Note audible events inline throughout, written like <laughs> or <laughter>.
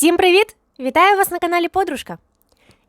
Всім привіт! Вітаю вас на каналі Подружка.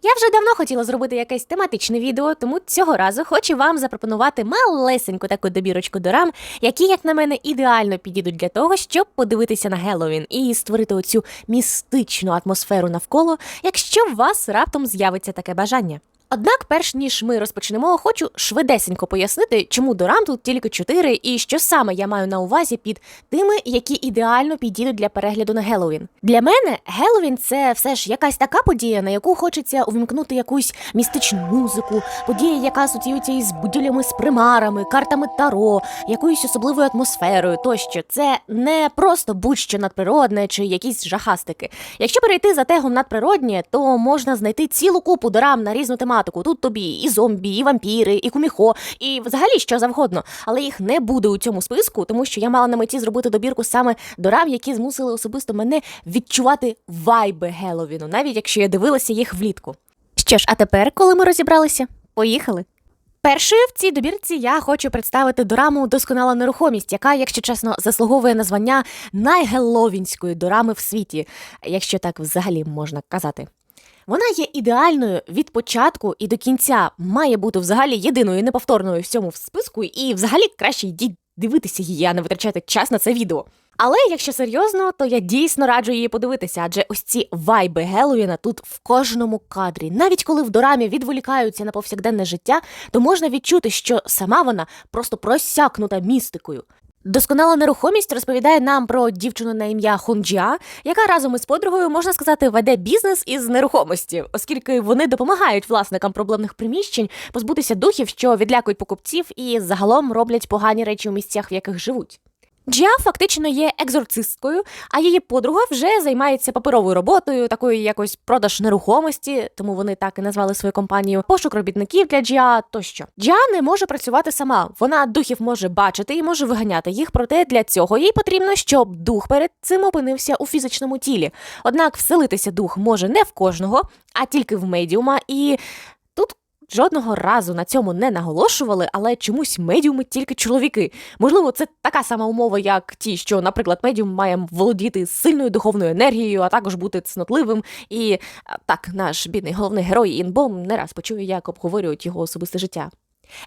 Я вже давно хотіла зробити якесь тематичне відео, тому цього разу хочу вам запропонувати малесеньку таку добірочку дорам, які, як на мене, ідеально підійдуть для того, щоб подивитися на Геловін і створити оцю містичну атмосферу навколо, якщо у вас раптом з'явиться таке бажання. Однак, перш ніж ми розпочнемо, хочу швидесенько пояснити, чому дорам тут тільки чотири, і що саме я маю на увазі під тими, які ідеально підійдуть для перегляду на Геловін. Для мене Геловін це все ж якась така подія, на яку хочеться увімкнути якусь містичну музику, подія, яка асоціюється із будівлями з примарами, картами таро, якоюсь особливою атмосферою. Тощо це не просто будь-що надприродне чи якісь жахастики. Якщо перейти за тегом надприроднє, то можна знайти цілу купу дорам на різну тематику. Тут тобі і зомбі, і вампіри, і куміхо, і взагалі що завгодно. Але їх не буде у цьому списку, тому що я мала на меті зробити добірку саме дорам, які змусили особисто мене відчувати вайби Геловіну, навіть якщо я дивилася їх влітку. Що ж, а тепер, коли ми розібралися, поїхали. Першою в цій добірці я хочу представити дораму Досконала нерухомість, яка, якщо чесно, заслуговує на звання найгеловінської дорами в світі, якщо так взагалі можна казати. Вона є ідеальною від початку і до кінця, має бути взагалі єдиною неповторною в цьому списку, і взагалі краще йдіть дивитися її, а не витрачати час на це відео. Але якщо серйозно, то я дійсно раджу її подивитися, адже ось ці вайби Геловіна тут в кожному кадрі. Навіть коли в дорамі відволікаються на повсякденне життя, то можна відчути, що сама вона просто просякнута містикою. Досконала нерухомість розповідає нам про дівчину на ім'я Хунджа, яка разом із подругою, можна сказати, веде бізнес із нерухомості, оскільки вони допомагають власникам проблемних приміщень позбутися духів, що відлякують покупців, і загалом роблять погані речі у місцях, в яких живуть. Джіа фактично є екзорцисткою, а її подруга вже займається паперовою роботою, такою якось продаж нерухомості, тому вони так і назвали свою компанію, пошук робітників для Джіа тощо. Джіа не може працювати сама. Вона духів може бачити і може виганяти їх, проте для цього їй потрібно, щоб дух перед цим опинився у фізичному тілі. Однак вселитися дух може не в кожного, а тільки в медіума, і жодного разу на цьому не наголошували, але чомусь медіуми тільки чоловіки. Можливо, це така сама умова, як ті, що, наприклад, медіум має володіти сильною духовною енергією, а також бути цнотливим. І так, наш бідний головний герой Інбом не раз почує, як обговорюють його особисте життя.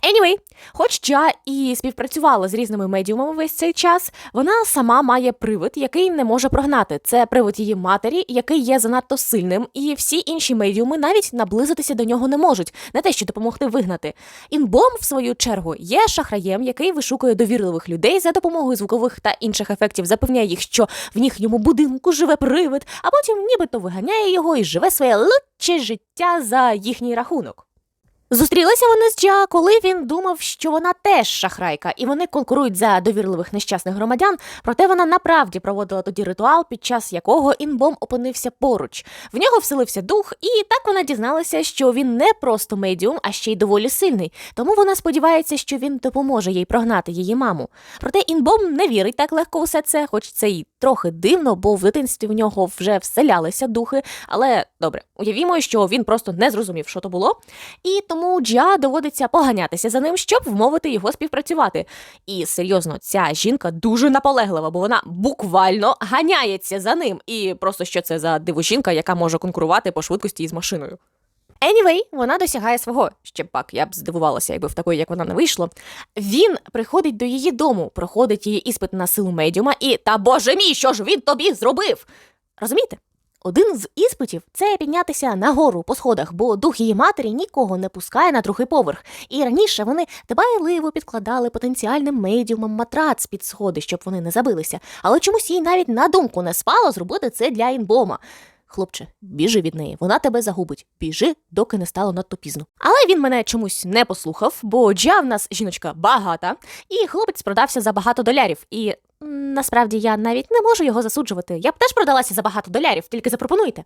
Anyway, хоч Джа і співпрацювала з різними медіумами весь цей час, вона сама має привид, який не може прогнати. Це привид її матері, який є занадто сильним, і всі інші медіуми навіть наблизитися до нього не можуть, не те, що допомогти вигнати. Інбом, в свою чергу, є шахраєм, який вишукує довірливих людей за допомогою звукових та інших ефектів, запевняє їх, що в їхньому будинку живе привид, а потім нібито виганяє його і живе своє лучше життя за їхній рахунок. Зустрілися вони з Джа, коли він думав, що вона теж шахрайка, і вони конкурують за довірливих нещасних громадян. Проте вона направді проводила тоді ритуал, під час якого інбом опинився поруч. В нього вселився дух, і так вона дізналася, що він не просто медіум, а ще й доволі сильний. Тому вона сподівається, що він допоможе їй прогнати її маму. Проте інбом не вірить так легко усе це, хоч це й трохи дивно, бо в дитинстві в нього вже вселялися духи. Але добре, уявімо, що він просто не зрозумів, що то було. І тому Джа доводиться поганятися за ним, щоб вмовити його співпрацювати. І серйозно, ця жінка дуже наполеглива, бо вона буквально ганяється за ним. І просто що це за диво жінка, яка може конкурувати по швидкості із машиною. Anyway, вона досягає свого. Ще пак, я б здивувалася, якби в такої, як вона не вийшло. Він приходить до її дому, проходить її іспит на силу медіума, і та боже мій, що ж він тобі зробив? Розумієте? Один з іспитів це піднятися нагору по сходах, бо дух її матері нікого не пускає на другий поверх. І раніше вони дбайливо підкладали потенціальним медіумам матрац під сходи, щоб вони не забилися. Але чомусь їй навіть на думку не спало зробити це для інбома. Хлопче, біжи від неї, вона тебе загубить. Біжи, доки не стало надто пізно. Але він мене чомусь не послухав, бо Джа в нас жіночка багата, і хлопець продався за багато долярів. І насправді я навіть не можу його засуджувати. Я б теж продалася за багато долярів, тільки запропонуйте.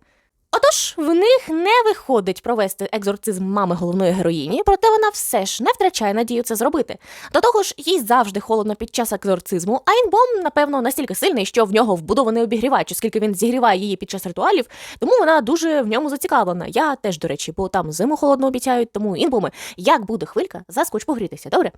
Отож, в них не виходить провести екзорцизм мами головної героїні, проте вона все ж не втрачає надію це зробити. До того ж, їй завжди холодно під час екзорцизму, а інбом, напевно, настільки сильний, що в нього вбудований обігрівач, оскільки він зігріває її під час ритуалів, тому вона дуже в ньому зацікавлена. Я теж, до речі, бо там зиму холодно обіцяють, тому інбоми, як буде хвилька, заскоч погрітися, добре?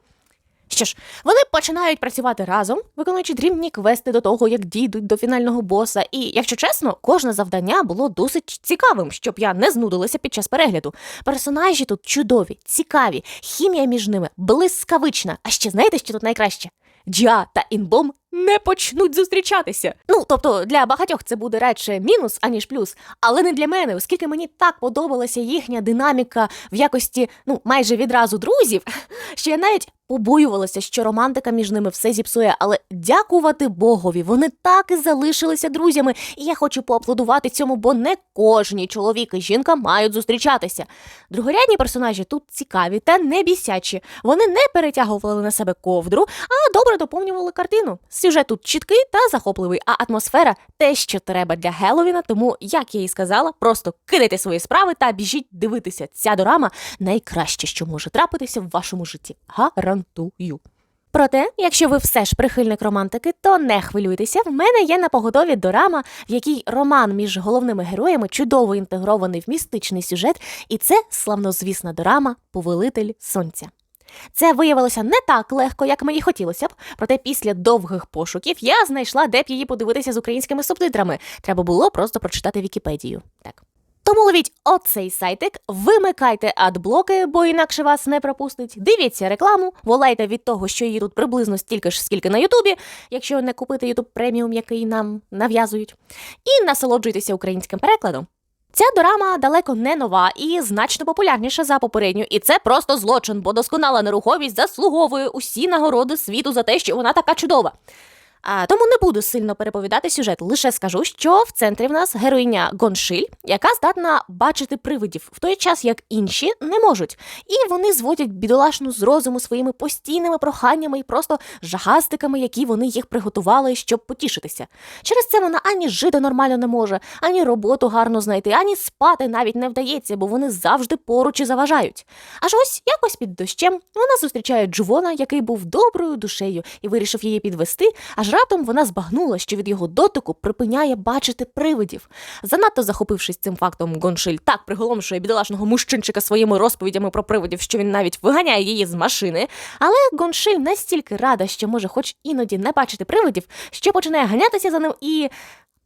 Що ж, вони починають працювати разом, виконуючи дрібні квести до того, як дійдуть до фінального боса. І, якщо чесно, кожне завдання було досить цікавим, щоб я не знудилася під час перегляду. Персонажі тут чудові, цікаві, хімія між ними блискавична. А ще знаєте, що тут найкраще? Джа та інбом не почнуть зустрічатися. Ну, тобто для багатьох це буде радше мінус, аніж плюс, але не для мене, оскільки мені так подобалася їхня динаміка в якості ну майже відразу друзів, <laughs> що я навіть побоювалася, що романтика між ними все зіпсує. Але дякувати Богові, вони так і залишилися друзями. І я хочу поаплодувати цьому, бо не кожні чоловік і жінка мають зустрічатися. Другорядні персонажі тут цікаві та не бісячі. Вони не перетягували на себе ковдру, а добре доповнювали картину. Сюжет тут чіткий та захопливий, а атмосфера те, що треба для Геловіна. Тому, як я і сказала, просто кидайте свої справи та біжіть дивитися. Ця дорама найкраще, що може трапитися в вашому житті. Гарантую. Проте, якщо ви все ж прихильник романтики, то не хвилюйтеся. В мене є на поготові дорама, в якій роман між головними героями чудово інтегрований в містичний сюжет, і це славнозвісна дорама Повелитель Сонця. Це виявилося не так легко, як мені хотілося б. Проте після довгих пошуків я знайшла, де б її подивитися з українськими субтитрами. Треба було просто прочитати Вікіпедію. Так. Тому ловіть оцей сайтик, вимикайте адблоки, бо інакше вас не пропустить. Дивіться рекламу, волайте від того, що її тут приблизно стільки ж, скільки на Ютубі, якщо не купити Ютуб преміум, який нам нав'язують, і насолоджуйтеся українським перекладом. Ця дорама далеко не нова і значно популярніша за попередню, і це просто злочин, бо досконала нерухомість заслуговує усі нагороди світу за те, що вона така чудова. А тому не буду сильно переповідати сюжет. Лише скажу, що в центрі в нас героїня Гоншиль, яка здатна бачити привидів, в той час як інші не можуть. І вони зводять бідолашну з розуму своїми постійними проханнями і просто жахастиками, які вони їх приготували, щоб потішитися. Через це вона ані жити нормально не може, ані роботу гарно знайти, ані спати навіть не вдається, бо вони завжди поруч і заважають. Аж ось якось під дощем вона зустрічає Джувона, який був доброю душею і вирішив її підвести. Аж раптом вона збагнула, що від його дотику припиняє бачити привидів. Занадто захопившись цим фактом, Гоншиль так приголомшує бідолашного мужчинчика своїми розповідями про привидів, що він навіть виганяє її з машини. Але Гоншиль настільки рада, що може, хоч іноді не бачити привидів, що починає ганятися за ним і.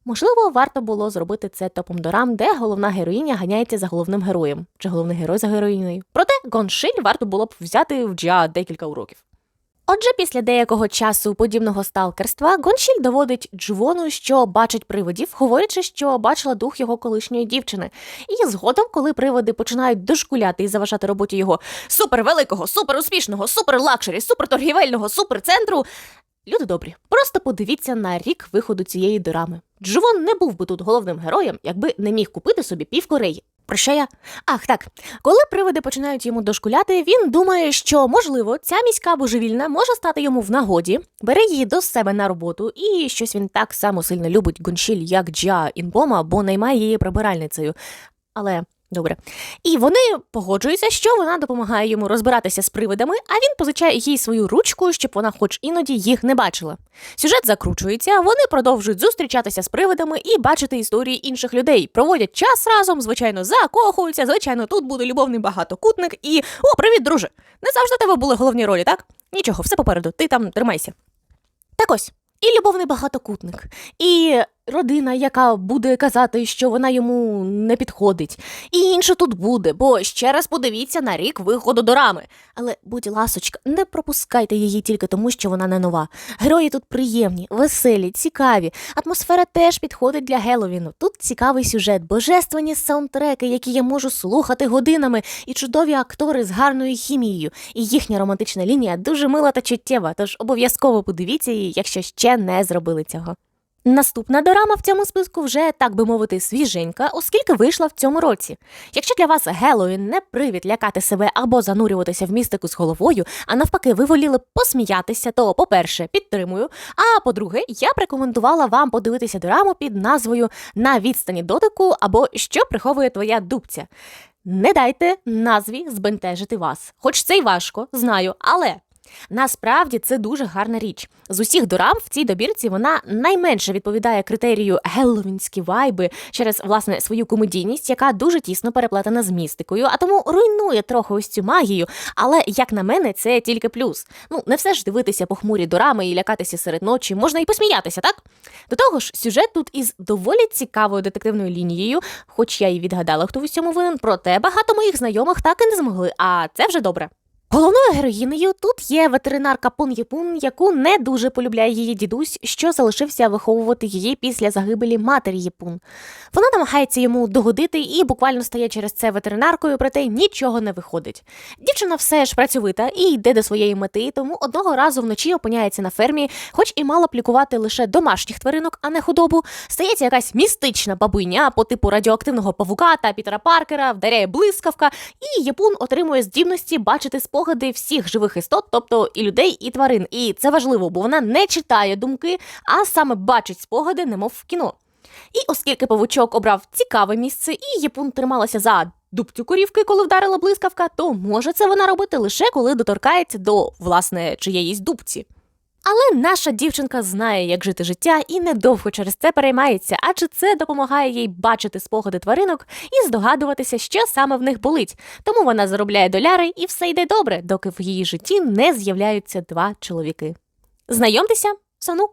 Можливо, варто було зробити це топом дорам, де головна героїня ганяється за головним героєм, чи головний герой за героїною. Проте Гоншиль варто було б взяти в Джа декілька уроків. Отже, після деякого часу подібного сталкерства Гоншіль доводить Джвону, що бачить привидів, говорячи, що бачила дух його колишньої дівчини. І згодом, коли привиди починають дошкуляти і заважати роботі його супервеликого, суперуспішного, суперлакшері, суперторгівельного суперцентру. Люди добрі, просто подивіться на рік виходу цієї дорами. Джвон не був би тут головним героєм, якби не міг купити собі пів Кореї. Про що я? Ах, так. Коли привиди починають йому дошкуляти, він думає, що можливо ця міська божевільна може стати йому в нагоді, бере її до себе на роботу, і щось він так само сильно любить Гоншіль, як Джа Інбома, бо наймає її прибиральницею. Але добре. І вони погоджуються, що вона допомагає йому розбиратися з привидами, а він позичає їй свою ручку, щоб вона хоч іноді їх не бачила. Сюжет закручується, вони продовжують зустрічатися з привидами і бачити історії інших людей. Проводять час разом, звичайно, закохуються. Звичайно, тут буде любовний багатокутник і. О, привіт, друже! Не завжди тебе були головні ролі, так? Нічого, все попереду, ти там тримайся. Так ось. І любовний багатокутник, і родина, яка буде казати, що вона йому не підходить, і інше тут буде, бо ще раз подивіться на рік виходу до рами. Але, будь ласочка, не пропускайте її тільки тому, що вона не нова. Герої тут приємні, веселі, цікаві. Атмосфера теж підходить для Геловіну. Тут цікавий сюжет, божественні саундтреки, які я можу слухати годинами, і чудові актори з гарною хімією. І їхня романтична лінія дуже мила та чуттєва, тож обов'язково подивіться її, якщо ще не зробили цього. Наступна дорама в цьому списку вже, так би мовити, свіженька, оскільки вийшла в цьому році. Якщо для вас Геловін не привід лякати себе або занурюватися в містику з головою, а навпаки, ви воліли посміятися, то, по-перше, підтримую. А по-друге, я б рекомендувала вам подивитися дораму під назвою На відстані дотику або Що приховує твоя дубця. Не дайте назві збентежити вас. Хоч це й важко, знаю, але Насправді це дуже гарна річ. З усіх дорам в цій добірці вона найменше відповідає критерію геловінські вайби через власне свою комедійність, яка дуже тісно переплетена з містикою, а тому руйнує трохи ось цю магію. Але як на мене, це тільки плюс. Ну не все ж дивитися похмурі дорами і лякатися серед ночі, можна і посміятися, так? До того ж, сюжет тут із доволі цікавою детективною лінією, хоч я і відгадала, хто в усьому винен, проте багато моїх знайомих так і не змогли, а це вже добре. Головною героїнею тут є ветеринарка Пун Єпун, яку не дуже полюбляє її дідусь, що залишився виховувати її після загибелі матері Єпун. Вона намагається йому догодити і буквально стає через це ветеринаркою, проте нічого не виходить. Дівчина все ж працьовита і йде до своєї мети, тому одного разу вночі опиняється на фермі, хоч і мала б лікувати лише домашніх тваринок, а не худобу. Стається якась містична бабуйня по типу радіоактивного павука та Пітера Паркера, вдаряє блискавка, і Єпун отримує здібності бачити спогади всіх живих істот, тобто і людей, і тварин. І це важливо, бо вона не читає думки, а саме бачить спогади, немов в кіно. І оскільки павучок обрав цікаве місце, і Єпун трималася за дубцю корівки, коли вдарила блискавка, то може це вона робити лише коли доторкається до власне чиєїсь дубці. Але наша дівчинка знає, як жити життя, і недовго через це переймається, адже це допомагає їй бачити спогади тваринок і здогадуватися, що саме в них болить. Тому вона заробляє доляри, і все йде добре, доки в її житті не з'являються два чоловіки. Знайомтеся, Сану.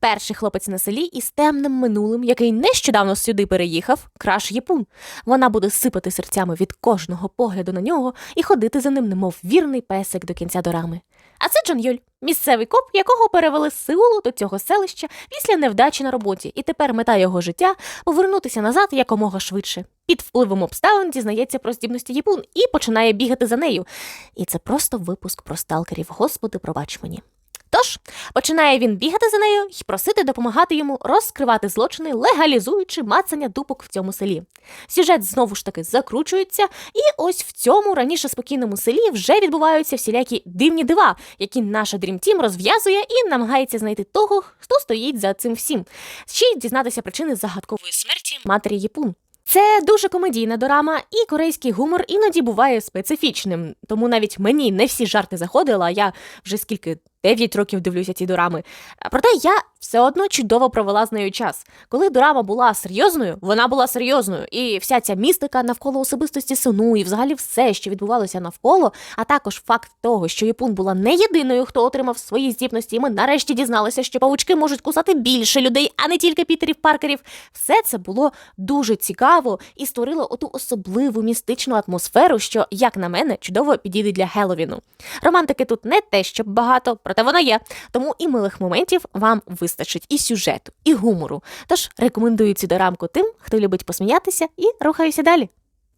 Перший хлопець на селі із темним минулим, який нещодавно сюди переїхав, краш Єпун. Вона буде сипати серцями від кожного погляду на нього і ходити за ним, немов вірний песик до кінця дорами. А це Джон Юль, місцевий коп, якого перевели з Сеулу до цього селища після невдачі на роботі, і тепер мета його життя повернутися назад якомога швидше. Під впливом обставин дізнається про здібності Єпун і починає бігати за нею. І це просто випуск про сталкерів. Господи, пробач мені. Тож починає він бігати за нею і просити допомагати йому розкривати злочини, легалізуючи мацання дупок в цьому селі. Сюжет знову ж таки закручується, і ось в цьому раніше спокійному селі вже відбуваються всілякі дивні дива, які наша Team розв'язує і намагається знайти того, хто стоїть за цим всім. Ще й дізнатися причини загадкової смерті матері Єпун. Це дуже комедійна дорама, і корейський гумор іноді буває специфічним. Тому навіть мені не всі жарти заходили, а я вже скільки 9 років дивлюся ці дорами. Проте я все одно чудово провела з нею час. Коли дорама була серйозною, вона була серйозною, і вся ця містика навколо особистості Сону, і взагалі все, що відбувалося навколо, а також факт того, що Япун була не єдиною, хто отримав свої здібності, і ми нарешті дізналися, що павучки можуть кусати більше людей, а не тільки Пітерів Паркерів. Все це було дуже цікаво і створило оту особливу містичну атмосферу, що, як на мене, чудово підійде для Геловіну. Романтики тут не те, щоб багато, проте вона є. Тому і милих моментів вам вистачить і сюжету, і гумору. Тож рекомендую цю дорамку тим, хто любить посміятися, і рухаюся далі.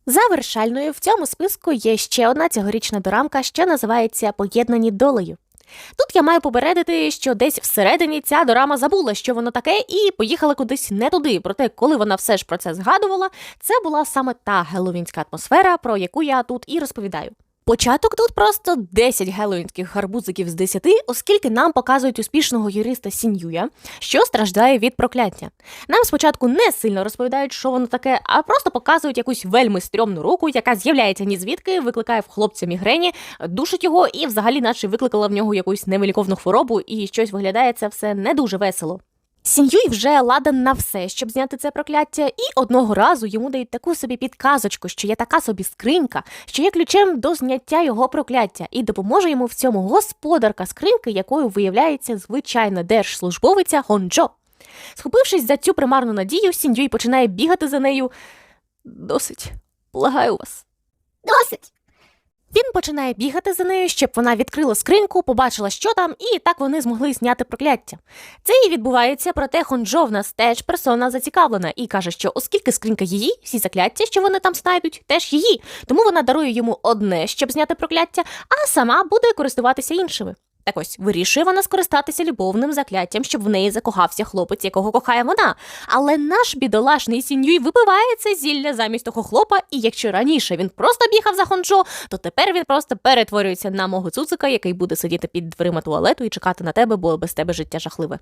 Завершальною в цьому списку є ще одна цьогорічна дорамка, що називається Поєднані долею. Тут я маю попередити, що десь всередині ця дорама забула, що воно таке, і поїхала кудись не туди. Проте, коли вона все ж про це згадувала, це була саме та геловінська атмосфера, про яку я тут і розповідаю. Початок тут просто 10 геловінських гарбузиків з 10, оскільки нам показують успішного юриста Сіньюя, що страждає від прокляття. Нам спочатку не сильно розповідають, що воно таке, а просто показують якусь вельми стрьомну руку, яка з'являється ні звідки, викликає в хлопця мігрені, душить його і взагалі, наче викликала в нього якусь невиліковну хворобу, і щось виглядає це все не дуже весело. Сіньюй вже ладен на все, щоб зняти це прокляття, і одного разу йому дають таку собі підказочку, що є така собі скринька, що є ключем до зняття його прокляття, і допоможе йому в цьому господарка скриньки, якою виявляється звичайна держслужбовиця Гонджо. Схопившись за цю примарну надію, Сіньюй починає бігати за нею. Досить, благаю вас. Досить. Він починає бігати за нею, щоб вона відкрила скриньку, побачила, що там, і так вони змогли зняти прокляття. Це і відбувається, проте Хонджо в нас теж персона зацікавлена і каже, що оскільки скринька її, всі закляття, що вони там знайдуть, теж її. Тому вона дарує йому одне, щоб зняти прокляття, а сама буде користуватися іншими. Так ось вирішує вона скористатися любовним закляттям, щоб в неї закохався хлопець, якого кохає вона. Але наш бідолашний сіньюй випиває це зілля замість того хлопа, і якщо раніше він просто бігав за хонджо, то тепер він просто перетворюється на мого цуцика, який буде сидіти під дверима туалету і чекати на тебе, бо без тебе життя жахливе.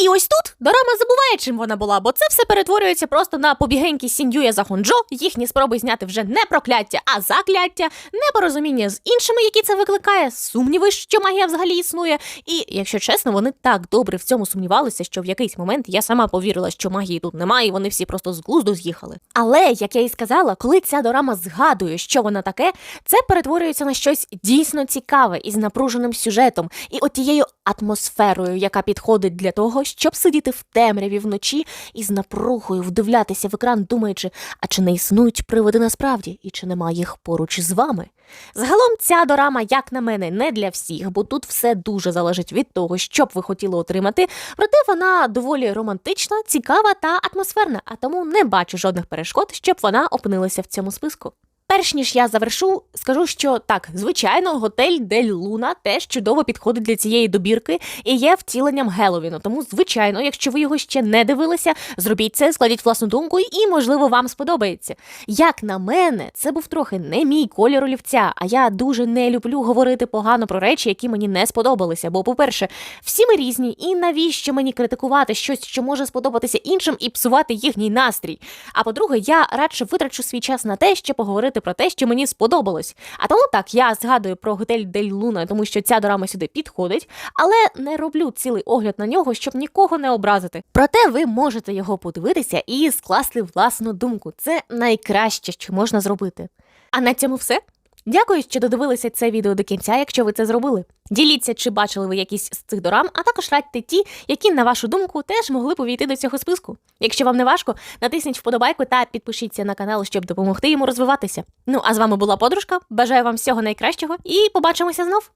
І ось тут Дорама забуває, чим вона була, бо це все перетворюється просто на побігеньки Сіндюя за Хонджо, їхні спроби зняти вже не прокляття, а закляття, непорозуміння з іншими, які це викликає, сумніви, що магія взагалі існує. І, якщо чесно, вони так добре в цьому сумнівалися, що в якийсь момент я сама повірила, що магії тут немає, і вони всі просто з глузду з'їхали. Але, як я і сказала, коли ця дорама згадує, що вона таке, це перетворюється на щось дійсно цікаве із напруженим сюжетом і от тією атмосферою, яка підходить для того, щоб сидіти в темряві вночі і з напругою вдивлятися в екран, думаючи, а чи не існують приводи насправді, і чи нема їх поруч з вами. Загалом ця дорама, як на мене, не для всіх, бо тут все дуже залежить від того, що б ви хотіли отримати. Проте вона доволі романтична, цікава та атмосферна, а тому не бачу жодних перешкод, щоб вона опинилася в цьому списку. Перш ніж я завершу, скажу, що так, звичайно, готель Дель Луна теж чудово підходить для цієї добірки і є втіленням Геловіну. Тому, звичайно, якщо ви його ще не дивилися, зробіть це, складіть власну думку, і, можливо, вам сподобається. Як на мене, це був трохи не мій колір олівця, а я дуже не люблю говорити погано про речі, які мені не сподобалися. Бо, по-перше, всі ми різні, і навіщо мені критикувати щось, що може сподобатися іншим, і псувати їхній настрій. А по-друге, я радше витрачу свій час на те, щоб поговорити про те, що мені сподобалось. А тому так я згадую про готель Дель Луна, тому що ця дорама сюди підходить, але не роблю цілий огляд на нього, щоб нікого не образити. Проте ви можете його подивитися і скласти власну думку. Це найкраще, що можна зробити. А на цьому все. Дякую, що додивилися це відео до кінця, якщо ви це зробили. Діліться, чи бачили ви якісь з цих дорам, а також радьте ті, які, на вашу думку, теж могли б увійти до цього списку. Якщо вам не важко, натисніть вподобайку та підпишіться на канал, щоб допомогти йому розвиватися. Ну а з вами була подружка. Бажаю вам всього найкращого і побачимося знов.